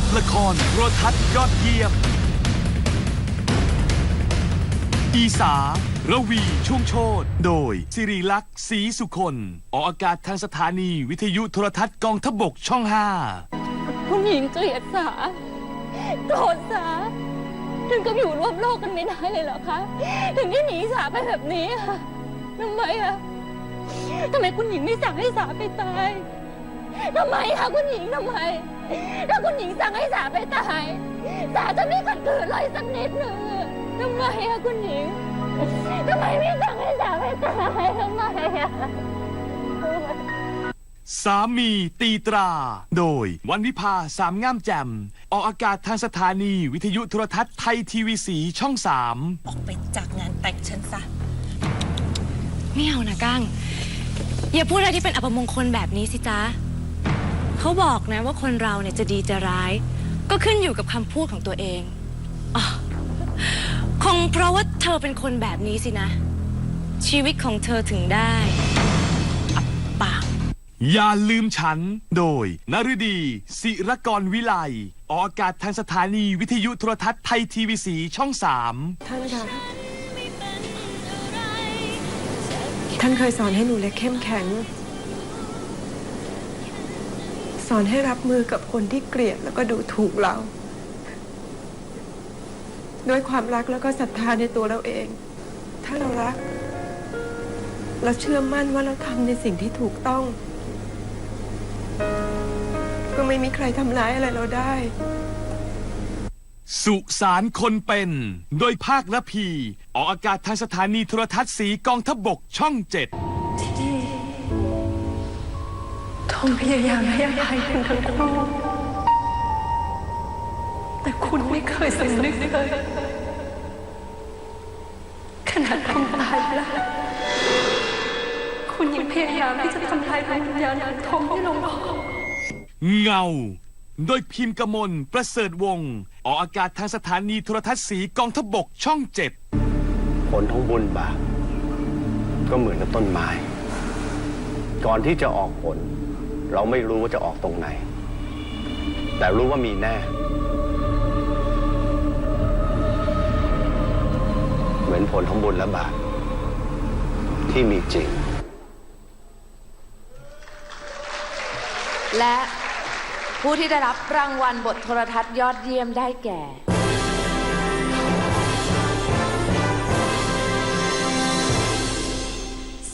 ทละครโทรทัศน์ยอดเยี่ยม อีสา ระวีช่วงโชตโดย สิริลักษ์ศรีสุคนออกอากาศทางสถานีวิทยุโทรทัศน์กองทบกช่อง5คุณหญิงเกลียดสาโกรธสา ถึงกับอยู่ร่วมโลกกันไม่ได้เลยเหรอคะ ถึงได้หนีสาไปแบบนี้อะทำไมอะทำไมคุณหญิงไม่สั่งให้สาไปตาย ทำไมคะคุณหญิงทำไม ถ้าคุณหญิงสั่งให้สาไปตาย สาจะไม่ขัดขืนเลยสักนิดหนึ่งอะทำไมอะคุณหญิงทำไมไม่สั่งให้สาไปตายทำไมอะสามีตีตรา โดยวันวิภาสามง่ามแจ่มออกอากาศทางสถานีวิทยุโทรทัศน์ไทยทีวีสีช่อง3ออกไปจากงานแต่งฉันซะไม่เอานะก้าง อย่าพูดอะไรที่เป็นอัปมงคลแบบนี้สิจ๊ะ เขาบอกนะว่าคนเราเนี่ยจะดีจะร้าย ก็ขึ้นอยู่กับคำพูดของตัวเองอ๋อคงเพราะว่าเธอเป็นคนแบบนี้สินะ ชีวิตของเธอถึงได้อับปางอย่าลืมฉัน โดยนฤดี ศิรกรวิไลออกอากาศทางสถานีวิทยุโทรทัศน์ไทยทีวีสีช่อง3ท่านคะท่านเคยสอนให้หนูเล็กเข้มแข็ง สอนให้รับมือกับคนที่เกลียดแล้วก็ดูถูกเรา ด้วยความรักแล้วก็ศรัทธาในตัวเราเอง ถ้าเรารัก เราเชื่อมั่นว่าเราทำในสิ่งที่ถูกต้อง ก็ไม่มีใครทำร้ายอะไรเราได้ สุสานคนเป็น โดยภาคละพี ออกอากาศทางสถานีโทรทัศน์สีกองทพบกช่อง7ท งพยายามให้อภัยคุณทั้งคู่แต่คุณไม่เคยสำนึกเลยขนาดคุณตายแล้ว คุณยังพยายามที่จะทำลายดวงวิญญาณของทงให้ลงคอเงา โดยพิมพ์กมล ประเสริฐวงศ์ออกอากาศทางสถานีโทรทัศน์สีกองทพบกช่อง7ผลของบุญบาปก็เหมือนกับต้นไม้ ก่อนที่จะออกผล เราไม่รู้ว่าจะออกตรงไหน แต่รู้ว่ามีแน่ เหมือนผลของบุญและบาปที่มีจริง และผู้ที่ได้รับรางวัลบทโทรทัศน์ยอดเยี่ยมได้แก่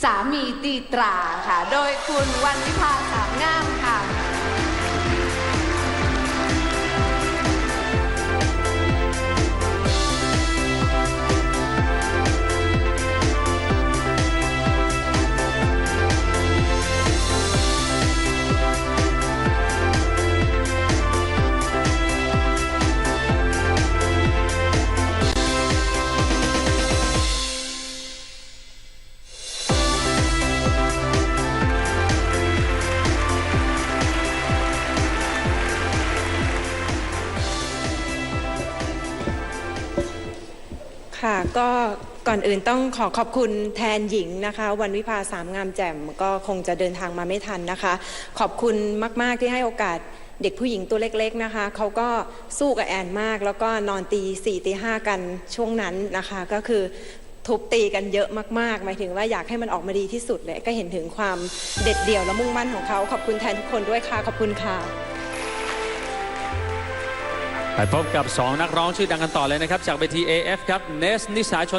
สามีตีตราค่ะ โดยคุณวันวิภาค่ะ ногам ค่ะก็ก่อนอื่นต้องขอขอบคุณแทนหญิงนะคะ วันวิภาสามงามแจ่มก็คงจะเดินทางมาไม่ทันนะคะ ขอบคุณมากๆที่ให้โอกาสเด็กผู้หญิงตัวเล็กๆนะคะเขาก็สู้กับแอนมาก แล้วก็นอนตีสี่ตีห้ากันช่วงนั้นนะคะ ก็คือทุบตีกันเยอะมากๆ หมายถึงว่าอยากให้มันออกมาดีที่สุดเลยก็เห็นถึงความเด็ดเดี่ยวและมุ่งมั่นของเขาขอบคุณแทนทุกคนด้วยค่ะขอบคุณค่ะ ไปพบกับ 2 นักร้องชื่อดังกันต่อเลยนะครับ จากเวที AF ครับเนสนิสาชน